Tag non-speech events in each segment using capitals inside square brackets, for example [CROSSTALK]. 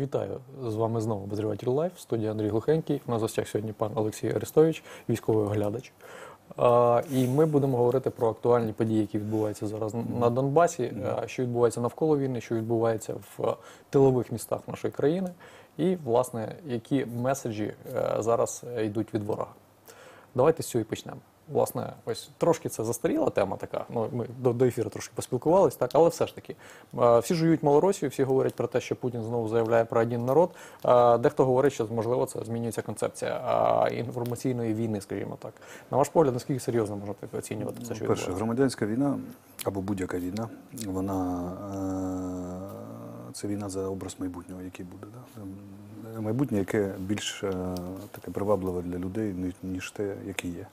Вітаю з вами знову обозріватель Лайф, студія Андрій Глухенький. У нас гостях сьогодні пан Олексій Арестович, військовий оглядач. А, І ми будемо говорити про актуальні події, які відбуваються зараз на Донбасі, а, що відбувається навколо війни, що відбувається в тилових містах нашої країни, і, власне, які меседжі е, зараз йдуть від ворога. Давайте з цього і почнемо. Власне, ось трошки це застаріла тема така. Ну ми до, до ефіру трошки поспілкувались, так, але все ж таки е, всі жують Малоросію, всі говорять про те, що Путін знову заявляє про один народ. Е, Дехто говорить, що можливо це змінюється концепція е, інформаційної війни, скажімо так. На ваш погляд, наскільки серйозно можете оцінювати це, що Перше, громадянська війна або будь-яка війна, вона це війна за образ майбутнього, який буде. Да? Е, Майбутнє, яке більш таке привабливе для людей, ні- ніж те, яке є.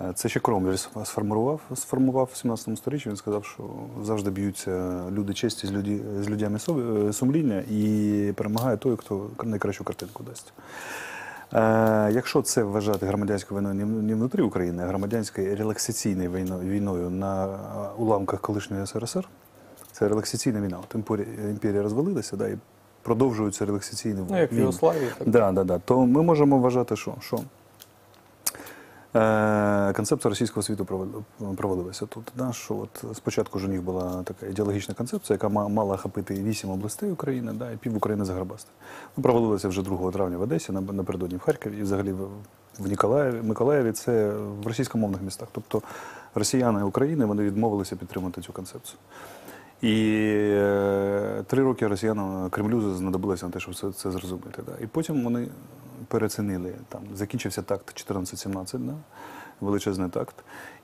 Е, Це ще Кромвель сформував, сформував в 17 сторіччі. Він сказав, що завжди б'ються люди честі з, люди, з людьми сумління і перемагає той, хто найкращу картинку дасть. Е, якщо це вважати громадянською війною не- внутрі України, а громадянською релаксаційною війною, війною на е, уламках колишньої СРСР, це релаксаційна війна. От імперія, розвалилася, да, і продовжуються релаксаційні Ну, як в війни. Югославії, так Да, да, да. То ми можемо вважати, що, що е, концепція російського світу провалилася тут. Да? Що от спочатку ж у них була така ідеологічна концепція, яка мала охопити вісім областей України, да, і пів України заграбасти. Ну, провалилася вже 2 травня в Одесі, напередодні в Харкові і взагалі в, в Ніколаєві, Миколаєві, це в російськомовних містах. Тобто росіяни України вони відмовилися підтримати цю концепцію. І е, три роки росіянам Кремлю знадобилося на те, щоб це, це зрозуміти. Да. І потім вони переоцінили, там закінчився такт 14-17, да, величезний такт.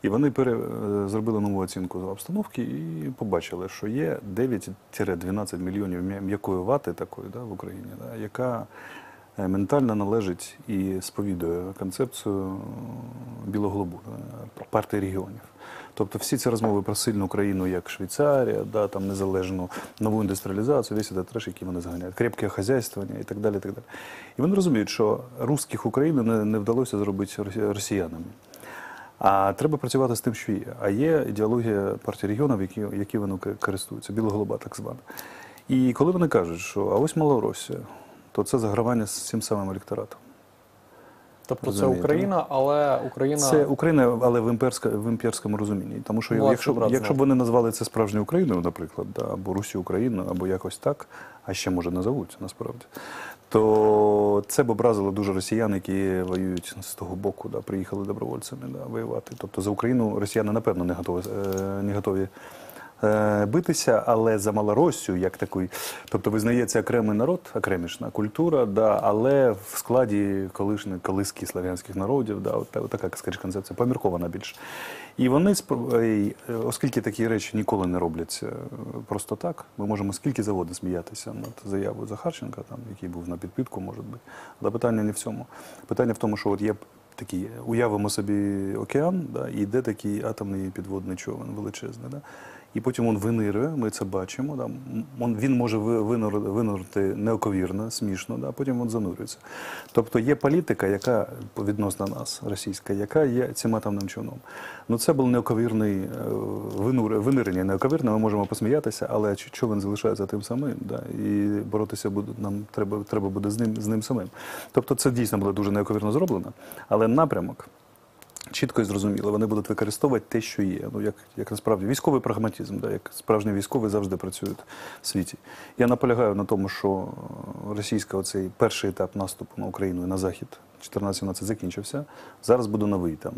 І вони пере, е, зробили нову оцінку обстановки і побачили, що є 9-12 мільйонів м'якої вати такої да, в Україні, да, яка е, ментально належить і сповідує концепцію білоголубу да, партії регіонів. Тобто всі ці розмови про сильну країну, як Швейцарія, да, там незалежну нову індустріалізацію, весь цей треш, який вони зганяють, крепке хазяйствування і так далі. І, так далі. і вони розуміють, що русських України не, не вдалося зробити росі- росіянами. А треба працювати з тим, що є. А є ідеологія партії регіонів, які, які вони користуються, білоголоба так звана. І коли вони кажуть, що а ось Малоросія, то це загравання з цим самим електоратом. Тобто це Україна, але Україна Це Україна, але в, імперська, в імперському розумінні. Тому що Ну, а якщо, брат якщо б вони назвали це справжньою Україною, наприклад, да, або Русі Україною, або якось так, а ще може назовуть насправді, то це б образило дуже росіян, які воюють з того боку, да, приїхали добровольцями да, воювати. Тобто за Україну росіяни, напевно, не готові, е, не готові е, битися, але за Малоросію, як такий, тобто визнається окремий народ, окремішна культура, да, але в складі колишніх колиски слав'янських народів, да, от, от така скажімо, концепція поміркована більше. І вони, е, оскільки такі речі ніколи не робляться е, просто так, ми можемо скільки завгодно сміятися над заявою Захарченка, там, який був на підпитку, може бути. Але питання не в цьому. Питання в тому, що от є такий, уявимо собі океан, да, і йде такий атомний підводний човен величезний. Да, і потім він винирує, ми це бачимо. Да, він може ви- винурити неоковірно, смішно, да, потім він занурюється. Тобто є політика, яка відносно нас, російська, яка є цим атомним човном. Ну це був неоковірний е, винур, винирення неоковірне, ми можемо посміятися, але човен залишається тим самим, да, і боротися буде, нам треба, треба буде з ним, з ним самим. Тобто це дійсно було дуже неоковірно зроблено, але напрямок чітко і зрозуміло. Вони будуть використовувати те, що є. Ну як, як насправді військовий прагматизм, да, як справжні військові завжди працюють в світі. Я наполягаю на тому, що російська оцей перший етап наступу на Україну і на захід 14-17 закінчився. Зараз буде новий, там,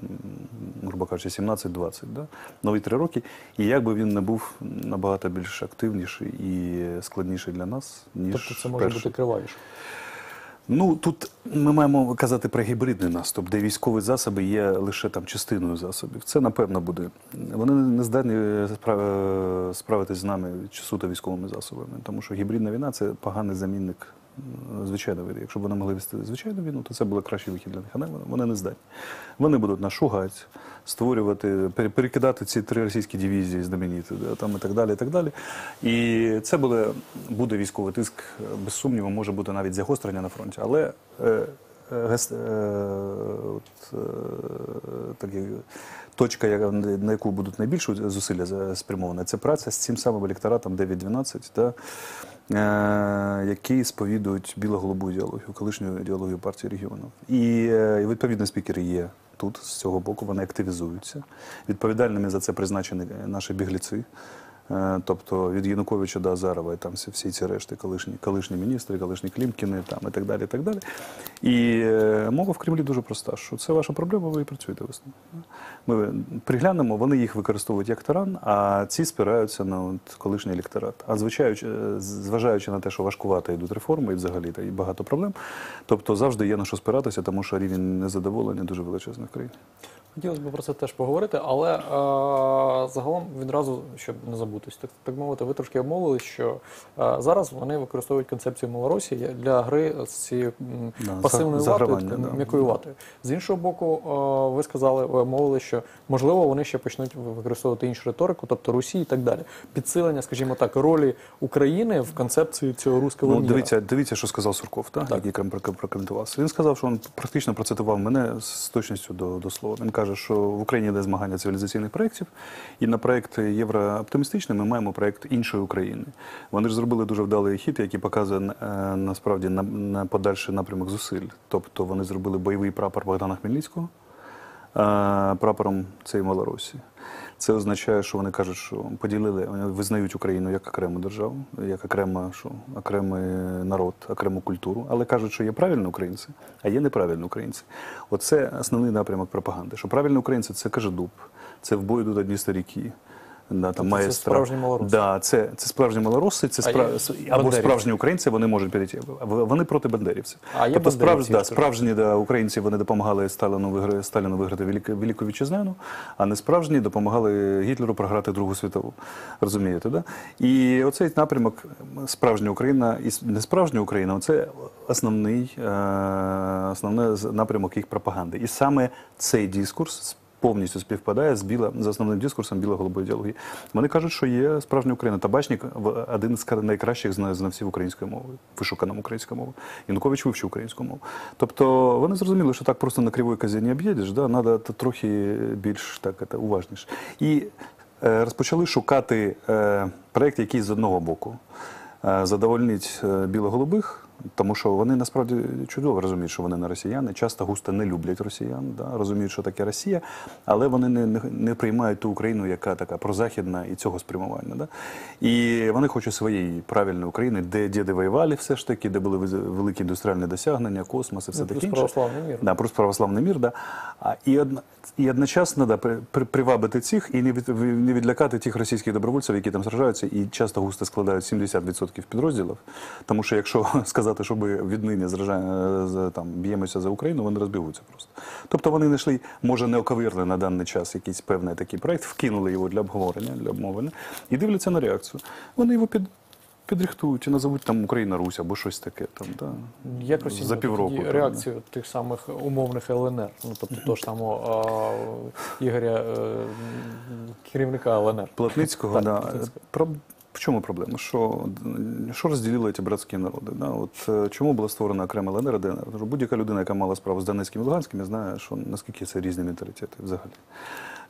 грубо кажучи, 17-20, да? нові три роки. І як би він не був набагато більш активніший і складніший для нас, ніж тобто це може перший. бути кривавіше. Ну тут ми маємо казати про гібридний наступ, де військові засоби є лише там частиною засобів. Це напевно буде. Вони не здатні спра- справитись з нами чи суто військовими засобами, тому що гібридна війна це поганий замінник м, звичайної війни. Якщо б вони могли вести звичайну війну, то це було кращий вихід для них. А не- вони не здатні. Вони будуть нас шугати, створювати, перекидати ці три російські дивізії знамениті, да, там і так далі. І так далі. І це буде, буде військовий тиск, без сумніву, може бути навіть загострення на фронті. Але е, е, е, е, такі, точка, на яку будуть найбільше зусилля спрямовані, це праця з цим самим електоратом 9-12, да, які сповідують біло-голубу ідеологію, колишню ідеологію партії регіонів. І е, і, відповідно спікери є тут, з цього боку, вони активізуються. Відповідальними за це призначені наші бігліці. Е, Тобто від Януковича до Азарова і там всі, ці решти, колишні, колишні міністри, колишні Клімкіни там, і так далі. І, так далі. і е, мова в Кремлі дуже проста, що це ваша проблема, ви і працюєте весно. Ми приглянемо, вони їх використовують як таран, а ці спираються на от, колишній електорат. А звичаючи, е, зважаючи на те, що важкувато йдуть реформи і взагалі та, і багато проблем, тобто завжди є на що спиратися, тому що рівень незадоволення дуже величезний в країні. Хотілося б про це теж поговорити, але е, загалом відразу, щоб не забутись, так, так мовити, ви трошки обмовились, що е, зараз вони використовують концепцію Малоросії для гри з цією Да, пасивною за- ватою, да. м'якою ватою. З іншого боку, е, ви сказали, ви мовили, що можливо вони ще почнуть використовувати іншу риторику, тобто Росії і так далі. Підсилення, скажімо так, ролі України в концепції цього руського Ну, міра. дивіться, дивіться, що сказав Сурков, так? Так. який прокоментувався. Він сказав, що він практично процитував мене з точністю до, до слова. Він каже, що в Україні йде змагання цивілізаційних проєктів, і на проєкт Єврооптимістичний ми маємо проєкт іншої України. Вони ж зробили дуже вдалий хід, який показує е, насправді на, на подальший напрямок зусиль. Тобто вони зробили бойовий прапор Богдана Хмельницького е, прапором цієї Малорусі. Це означає, що вони кажуть, що поділили, вони визнають Україну як окрему державу, як окрема, що окремий народ, окрему культуру, але кажуть, що є правильні українці, а є неправильні українці. Оце основний напрямок пропаганди. Що правильні українці це Кажедуб, це в бою до одні старіки. Да, там Тобто це справжні малоруси? Да, це, це справжні малороси, це спра... або бандерівці? справжні українці, вони можуть перейти. Вони проти бандерівців. А є тобто справж... да, справжні да, українці вони допомагали Сталіну виграти, Сталіну виграти Велику, Велику Вітчизняну, а не справжні допомагали Гітлеру програти Другу світову. Розумієте, да? І оцей напрямок справжня Україна і не справжня Україна, це основний, е, основний напрямок їх пропаганди. І саме цей дискурс повністю співпадає з біла з основним дискурсом біло-голубої ідеології. Вони кажуть, що є справжня Україна. Табачник один з найкращих зна- знавців української мови, вишуканим українською мовою. Янукович вивчив українську мову. Тобто вони зрозуміли, що так просто на кривої козі не об'їдеш, да? треба трохи більш так это, уважніше. І е, розпочали шукати е, проєкт, який з одного боку е, задовольнить е, біло-голубих. Тому що вони насправді чудово розуміють, що вони не росіяни, часто густо не люблять росіян, да, розуміють, що таке Росія, але вони не, не, не приймають ту Україну, яка така прозахідна і цього спрямування. Да. І вони хочуть своєї правильної України, де діди воювали все ж таки, де були великі індустріальні досягнення, космос і все Ну, таке плюс інше. православний мір. Да, просто православний мір, да. А, і, одна, і одночасно да, при, при, привабити цих і не, від, не відлякати тих російських добровольців, які там сражаються, і часто густо складають 70% підрозділів. Тому що якщо [LAUGHS] сказати, що ми віднині зражаємо, там, б'ємося за Україну, вони розбігуться просто. Тобто вони знайшли, може, не оковирли на даний час якийсь певний такий проект, вкинули його для обговорення, для обмовлення, і дивляться на реакцію. Вони його під. Підрихтують і назовуть там Україна Русь або щось таке там, да. Як за півроку. реакцію тих самих умовних ЛНР? Ну тобто того ж самого Ігоря е, керівника ЛНР. Плотницького, Так, да. В чому проблема? Що, що розділило ці братські народи? Да? От, е, чому була створена окрема ЛНР ДНР? Будь-яка людина, яка мала справу з Донецьким і Луганським, знає, що наскільки це різні менталітети взагалі.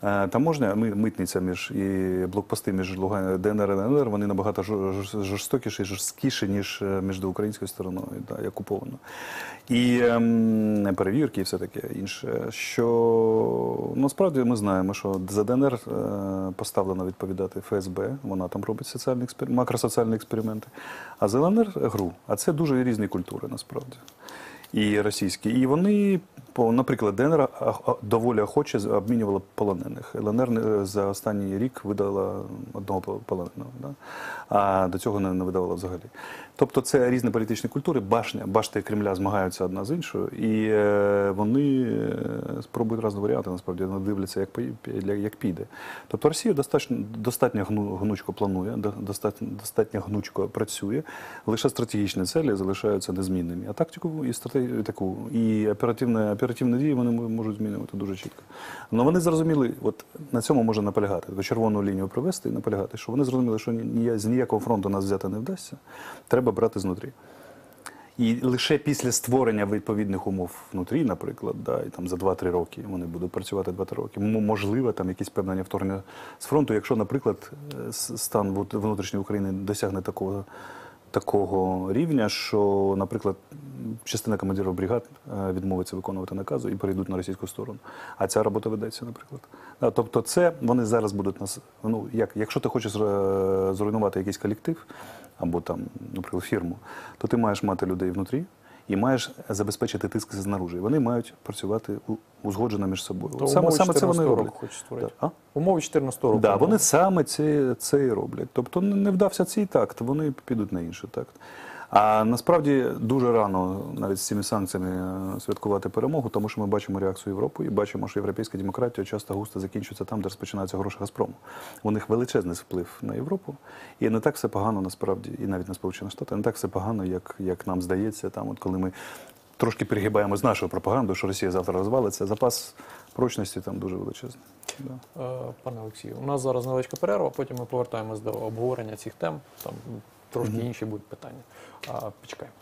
Е, Таможня, ми- митниця між і блокпости між ДНР і ЛНР, вони набагато жор- жор- жорстокіші жорсткіші, ніж е, між українською стороною, да, і окупованою. І ем, перевірки і все таке інше. Що насправді ми знаємо, що за ДНР е, поставлено відповідати ФСБ, вона там робить соціальні макросоціальні експерименти. А за ЛНР ГРУ. А це дуже різні культури насправді. І російські. І вони, наприклад, ДНР доволі охоче обмінювала полонених. ЛНР не- за останній рік видала одного пол- полоненого, да? а до цього не, видавала взагалі. Тобто це різні політичні культури, башня, башти Кремля змагаються одна з іншою, і е, вони е, спробують різні варіанти, насправді вони дивляться, як, як піде. Тобто Росія достатньо, достатньо гну- гнучко планує, достатньо, достатньо гнучко працює, лише стратегічні цілі залишаються незмінними. А тактику і стратегію таку, і оперативні, оперативні дії вони можуть змінювати дуже чітко. Але вони зрозуміли, от на цьому можна наполягати, таку червону лінію провести і наполягати, що вони зрозуміли, що ні- з ніякого фронту нас взяти не вдасться, треба брати знутрі. І лише після створення відповідних умов внутрі, наприклад, да, і там за 2-3 роки вони будуть працювати 2-3 роки. Можливо, там якісь певне вторгнення з фронту, якщо, наприклад, е, стан внутрішньої України досягне такого такого рівня, що, наприклад, частина командирів бригад е, відмовиться виконувати наказу і перейдуть на російську сторону. А ця робота ведеться, наприклад. Тобто, це вони зараз будуть нас. Ну як, якщо ти хочеш зруйнувати якийсь колектив або там, наприклад, фірму, то ти маєш мати людей внутрі. І маєш забезпечити тиск знаружі. Вони мають працювати узгоджено між собою. То саме, саме це вони 14 роблять. хочуть створити. Да. А? Умови 14 року. Да, вони саме це, це і роблять. Тобто не вдався цей такт, вони підуть на інший такт. А насправді дуже рано навіть з цими санкціями е, святкувати перемогу, тому що ми бачимо реакцію Європи і бачимо, що європейська демократія часто густо закінчується там, де розпочинаються гроші Газпрому. У них величезний вплив на Європу, і не так все погано насправді, і навіть на Сполучені Штати, не так все погано, як, як нам здається, там, от коли ми трошки перегибаємо з нашою пропагандою, що Росія завтра розвалиться, запас прочності там дуже величезний. Да. Е, Пане Олексію, у нас зараз невеличка перерва, потім ми повертаємось до обговорення цих тем. Там трошки інші будуть питання. А, почекаємо.